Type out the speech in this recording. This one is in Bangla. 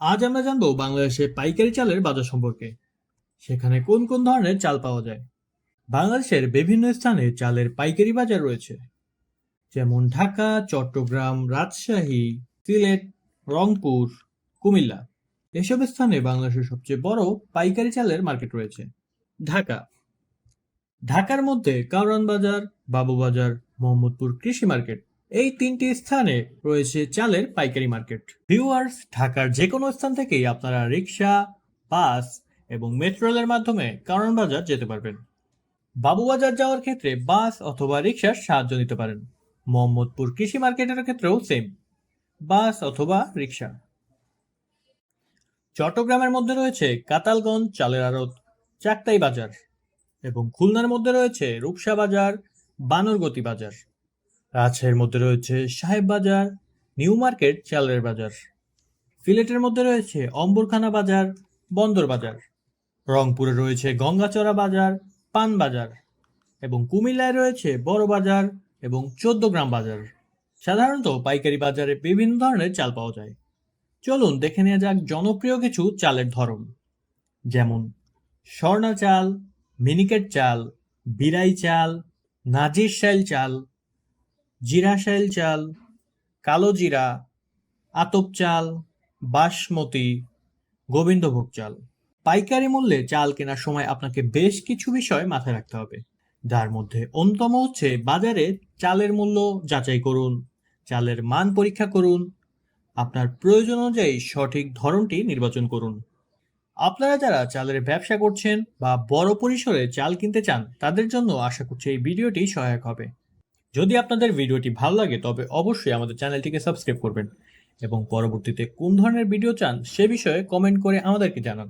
আজ আমরা জানব বাংলাদেশে পাইকারি চালের বাজার সম্পর্কে। সেখানে কোন কোন ধরনের চাল পাওয়া যায়? বাংলাদেশের বিভিন্ন স্থানে চালের পাইকারি বাজার রয়েছে। যেমন ঢাকা, চট্টগ্রাম, রাজশাহী, সিলেট, রংপুর, কুমিল্লা। এসব স্থানে বাংলাদেশের সবচেয়ে বড় পাইকারি চালের মার্কেট রয়েছে। ঢাকা। ঢাকার মধ্যে কারওয়ান বাজার বাবুবাজার মোহাম্মদপুর কৃষি মার্কেট। এই তিনটি স্থানে রয়েছে চালের পাইকারি মার্কেট। ভিউয়ার্স ঢাকার যে কোনো স্থান থেকেই আপনারা রিক্সা বাস এবং মেট্রো রেলের মাধ্যমে কারওয়ান বাজার যেতে পারবেন। বাবুবাজার যাওয়ার ক্ষেত্রে বাস অথবা রিক্সার সাহায্য নিতে পারেন। মোহাম্মদপুর কৃষি মার্কেটের ক্ষেত্রেও সেম বাস অথবা রিক্সা চট্টগ্রামের মধ্যে রয়েছে কাতালগঞ্জ চালের আড়ত, চাকতাই বাজার এবং খুলনার মধ্যে রয়েছে রূপসা বাজার, বানরগতি বাজার। রাজশাহীর মধ্যে রয়েছে সাহেব বাজার, নিউ মার্কেট চালের বাজার। সিলেটের মধ্যে রয়েছে অম্বরখানা বাজার, বন্দর বাজার। রংপুরে রয়েছে গঙ্গাচড়া বাজার, পান বাজার। এবং কুমিল্লায় রয়েছে বড় বাজার এবং চোদ্দ গ্রাম বাজার। সাধারণত পাইকারি বাজারে বিভিন্ন ধরনের চাল পাওয়া যায়। চলুন দেখে নেওয়া যাক জনপ্রিয় কিছু চালের ধরন। যেমন স্বর্ণা চাল মিনিকেট চাল বিরাই চাল, নাজির শাইল চাল জিরা শাইল চাল, কালো জিরা, আতপ চাল, বাসমতি, গোবিন্দভোগ চাল। পাইকারি মূল্যে চাল কেনার সময় আপনাকে বেশ কিছু বিষয় মাথায় রাখতে হবে। যার মধ্যে অন্যতম হচ্ছে বাজারে চালের মূল্য যাচাই করুন, চালের মান পরীক্ষা করুন, আপনার প্রয়োজন অনুযায়ী সঠিক ধরনটি নির্বাচন করুন। আপনারা যারা চালের ব্যবসা করছেন বা বড় পরিসরে চাল কিনতে চান, তাদের জন্য আশা করছি এই ভিডিওটি সহায়ক হবে। যদি আপনাদের ভিডিওটি ভালো লাগে, তবে অবশ্যই আমাদের চ্যানেলটিকে সাবস্ক্রাইব করবেন। এবং পরবর্তীতে কোন ধরনের ভিডিও চান সে বিষয়ে কমেন্ট করে আমাদেরকে জানান।